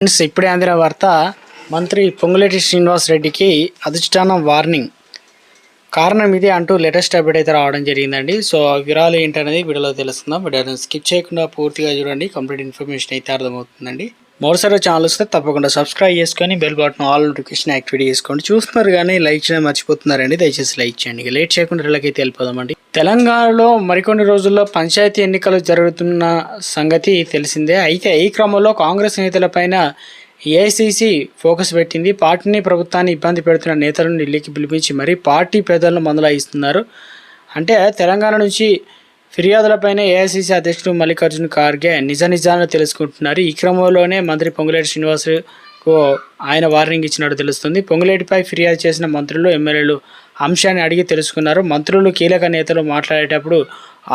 Friends ఇప్పుడే అందిన వార్త మంత్రి పొంగులేటి శ్రీనివాస్ రెడ్డికి అధిష్టానం వార్నింగ్. కారణం ఇది అంటూ లేటెస్ట్ అప్డేట్ అయితే రావడం జరిగిందండి. సో ఆ వివరాలు ఏంటనేది వీడియోలో తెలుస్తుందాం వీడియోని స్కిప్ చేయకుండా పూర్తిగా చూడండి. కంప్లీట్ ఇన్ఫర్మేషన్ అయితే అర్థమవుతుందండి. మరోసారి ఛానల్ వస్తే తప్పకుండా సబ్స్క్రైబ్ చేసుకొని bell button all notification activate చేసుకోండి. చూస్తున్నారు కానీ లైక్ చేయడం మర్చిపోతున్నారండి. దయచేసి లైక్ చేయండి. లేట్ చేయకుండా ఇళ్ళకైతే వెళ్ళిపోదామండి. తెలంగాణలో మరికొన్ని రోజుల్లో పంచాయతీ ఎన్నికలు జరుగుతున్న సంగతి తెలిసిందే. అయితే ఈ క్రమంలో కాంగ్రెస్ నేతలపైన ఏఐసీసీ ఫోకస్ పెట్టింది. పార్టీని ప్రభుత్వాన్ని ఇబ్బంది పెడుతున్న నేతలను ఢిల్లీకి పిలిపించి మరీ పార్టీ పెద్దలను మందలాయిస్తున్నారు. అంటే తెలంగాణ నుంచి ఫిర్యాదులపైన ఏఐసిసి అధ్యక్షుడు మల్లికార్జున ఖార్గే నిజ నిజాలను తెలుసుకుంటున్నారు. ఈ క్రమంలోనే మంత్రి పొంగులేటి శ్రీనివాసుకు ఆయన వార్నింగ్ ఇచ్చినట్టు తెలుస్తుంది. పొంగులేటిపై ఫిర్యాదు చేసిన మంత్రులు ఎమ్మెల్యేలు అంశాన్ని అడిగి తెలుసుకున్నారు. మంత్రులు కీలక నేతలు మాట్లాడేటప్పుడు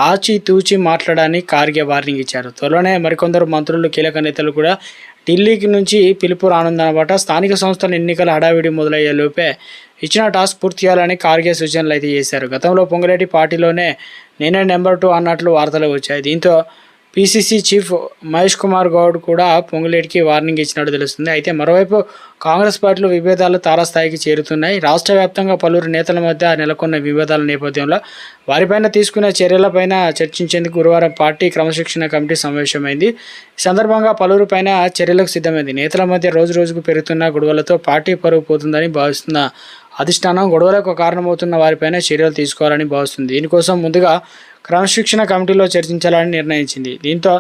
ఆచి తూచి మాట్లాడడానికి ఖార్గే వార్నింగ్ ఇచ్చారు. త్వరలోనే మరికొందరు మంత్రులు కీలక నేతలు కూడా ఢిల్లీకి నుంచి పిలుపు రానుందన్నమాట. స్థానిక సంస్థల ఎన్నికల హడావిడి మొదలయ్యే లోపే ఇచ్చిన టాస్క్ పూర్తి చేయాలని ఖార్గే సూచనలు అయితే చేశారు. గతంలో పొంగులేటి పార్టీలోనే నేనే నెంబర్ టూ అన్నట్లు వార్తలు వచ్చాయి. దీంతో పిసిసి చీఫ్ మహేష్ కుమార్ గౌడ్ కూడా పొంగులేటికి వార్నింగ్ ఇచ్చినట్టు తెలుస్తుంది. అయితే మరోవైపు కాంగ్రెస్ పార్టీలో విభేదాలు తారాస్థాయికి చేరుతున్నాయి. రాష్ట్ర వ్యాప్తంగా పలువురు నేతల మధ్య నెలకొన్న విభేదాల నేపథ్యంలో వారిపైన తీసుకునే చర్యలపైన చర్చించేందుకు గురువారం పార్టీ క్రమశిక్షణ కమిటీ సమావేశమైంది. ఈ సందర్భంగా పలువురు పైన చర్యలకు సిద్ధమైంది. నేతల మధ్య రోజు రోజుకు పెరుగుతున్న గొడవలతో పార్టీ పరుగు పోతుందని భావిస్తున్న అధిష్టానం గొడవలకు కారణమవుతున్న వారిపైన చర్యలు తీసుకోవాలని భావిస్తుంది. దీనికోసం ముందుగా క్రమశిక్షణ కమిటీలో చర్చించాలని నిర్ణయించింది. దీంతో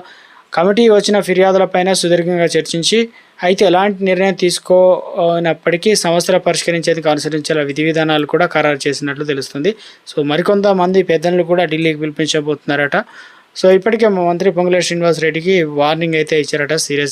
కమిటీ వచ్చిన ఫిర్యాదులపైన సుదీర్ఘంగా చర్చించి అయితే ఎలాంటి నిర్ణయం తీసుకోనప్పటికీ సమస్యలు పరిష్కరించేందుకు అనుసరించాల విధి విధానాలు కూడా ఖరారు చేసినట్లు తెలుస్తుంది. సో మరికొంతమంది పెద్దలు కూడా ఢిల్లీకి పిలిపించబోతున్నారట. సో ఇప్పటికే మంత్రి పొంగులేటి శ్రీనివాస్ రెడ్డికి వార్నింగ్ అయితే ఇచ్చారట సీరియస్గా.